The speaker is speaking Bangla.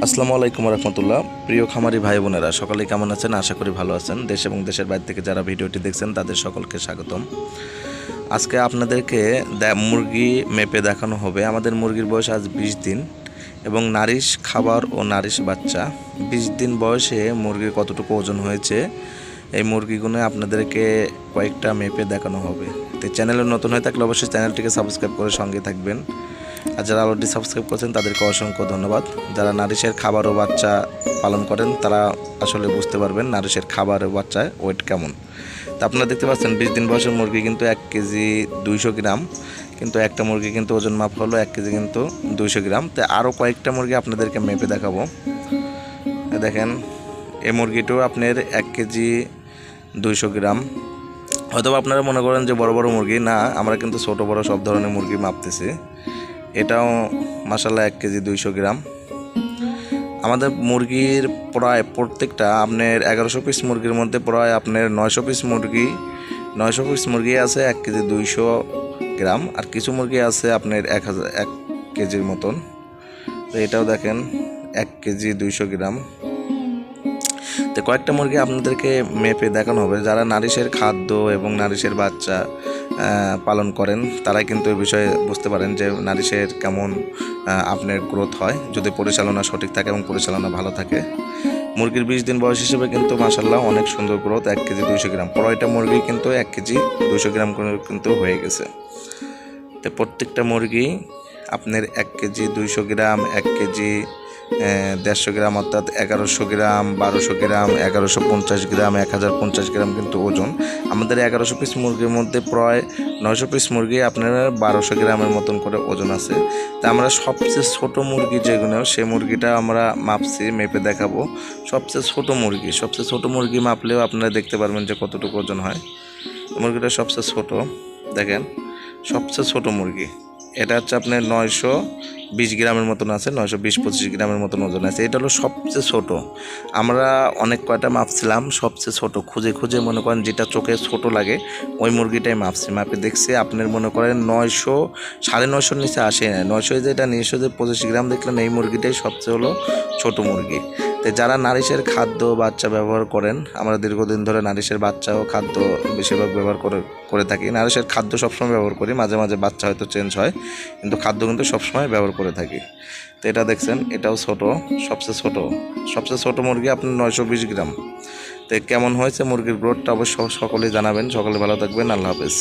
আসসালামু আলাইকুম রহমতুল্লাহ। প্রিয় খামারি ভাই বোনেরা সকালে কেমন আছেন? আশা করি ভালো আছেন। দেশ এবং দেশের বাইরে থেকে যারা ভিডিওটি দেখছেন, তাদের সকলকে স্বাগতম। আজকে আপনাদেরকে মুরগি মেপে দেখানো হবে। আমাদের মুরগির বয়স আজ বিশ দিন এবং নারিশ খাবার ও নারিশ বাচ্চা। বিশ দিন বয়সে মুরগির কতটুকু ওজন হয়েছে, এই মুরগিগুলো আপনাদেরকে কয়েকটা মেপে দেখানো হবে। তো চ্যানেলে নতুন হয়ে থাকলে অবশ্যই চ্যানেলটিকে সাবস্ক্রাইব করে সঙ্গে থাকবেন। আর যারা অলরেডি সাবস্ক্রাইব করেছেন, তাদেরকে অসংখ্য ধন্যবাদ। যারা নারিশের খাবার ও বাচ্চা পালন করেন, তারা আসলে বুঝতে পারবেন নারিশের খাবার ও বাচ্চায় ওয়েট কেমন। তা আপনারা দেখতে পাচ্ছেন, বিশ দিন বয়সের মুরগি কিন্তু এক কেজি দুইশো গ্রাম। কিন্তু একটা মুরগি কিন্তু ওজন মাপ হলো এক কেজি কিন্তু দুইশো গ্রাম। তো আরও কয়েকটা মুরগি আপনাদেরকে মেপে দেখাবো। দেখেন এই মুরগিটাও আপনার এক কেজি দুইশো গ্রাম। হয়তো আপনারা মনে করেন যে বড় বড় মুরগি, না, আমরা কিন্তু ছোট বড় সব ধরনের মুরগি মাপতেছি। এটাও মাসাল্লাহ এক কেজি দুইশো গ্রাম। আমাদের মুরগির প্রায় প্রত্যেকটা আপনার এগারোশো পিস মুরগির মধ্যে প্রায় আপনার নয়শো পিস মুরগি, নয়শো পিস মুরগি আছে এক কেজি দুইশো গ্রাম আর কিছু মুরগি আছে আপনার এক হাজার, এক কেজির মতন। তো এটাও দেখেন, এক কেজি দুইশো গ্রাম। তো কয়েকটা মুরগি আপনাদেরকে মেপে দেখানো হবে। যারা নারিশের খাদ্য এবং নারিশের বাচ্চা পালন করেন, তারাই কিন্তু এই বিষয়ে বুঝতে পারেন যে নারিশের কেমন আপনার গ্রোথ হয়। যদি পরিচালনা সঠিক থাকে এবং পরিচালনা ভালো থাকে। মুরগির বিশ দিন বয়স হিসেবে কিন্তু মাসাল্লাহ অনেক সুন্দর গ্রোথ এক কেজি দুইশো গ্রাম। পরয়টা মুরগি কিন্তু এক কেজি দুইশো গ্রাম কিন্তু হয়ে গেছে। তো প্রত্যেকটা মুরগি আপনার এক কেজি দুইশো গ্রাম, এক কেজি দেড়শো গ্রাম অর্থাৎ এগারোশো গ্রাম, বারোশো গ্রাম, এগারোশো পঞ্চাশ গ্রাম, এক হাজার পঞ্চাশ গ্রাম কিন্তু ওজন। আমাদের এগারোশো পিস মুরগির মধ্যে প্রায় নয়শো পিস মুরগি আপনার বারোশো গ্রামের মতন করে ওজন আছে। তা আমরা সবচেয়ে ছোট মুরগি যেগুলো সেই মুরগিটা আমরা মাপছি, মেপে দেখাবো। সবচেয়ে ছোট মুরগি, সবচেয়ে ছোট মুরগি মাপলেও আপনারা দেখতে পারবেন যে কতটুকু ওজন হয়। মুরগিটা সবচেয়ে ছোট, দেখেন, সবচেয়ে ছোট মুরগি। এটা হচ্ছে আপনার নয়শো বিশ গ্রামের মতন আছে, নয়শো বিশ পঁচিশ গ্রামের মতন ওজন আছে। এটা হলো সবচেয়ে ছোট। আমরা অনেক কয়টা মাপছিলাম, সবচেয়ে ছোট। খুঁজে খুঁজে মনে করেন যেটা চোখে ছোট লাগে, ওই মুরগিটাই মাপছি মাপে দেখছি আপনার মনে করেন নয়শো, সাড়ে নয়শোর নিচে আসে না। নয়শো যেটা নিশো যে পঁচিশ গ্রাম দেখলেন এই মুরগিটাই সবচেয়ে হলো ছোট মুরগি। তো যারা নারিশের খাদ্য বাচ্চা ব্যবহার করেন, আমরা দীর্ঘদিন ধরে নারিশের বাচ্চা ও খাদ্য বেশিরভাগ ব্যবহার করে করে থাকি। নারিশের খাদ্য সবসময় ব্যবহার করি, মাঝে মাঝে বাচ্চা হয়তো চেঞ্জ হয়, কিন্তু খাদ্য কিন্তু সবসময় ব্যবহার করে থাকি। তো এটা দেখছেন, এটাও ছোট, সবচেয়ে ছোট। সবচেয়ে ছোট মুরগি আপনার নয়শো বিশ গ্রাম। তো কেমন হয়েছে মুরগির গ্রোথটা অবশ্য সকলেই জানাবেন। সকলে ভালো থাকবেন, আল্লাহ হাফেজ।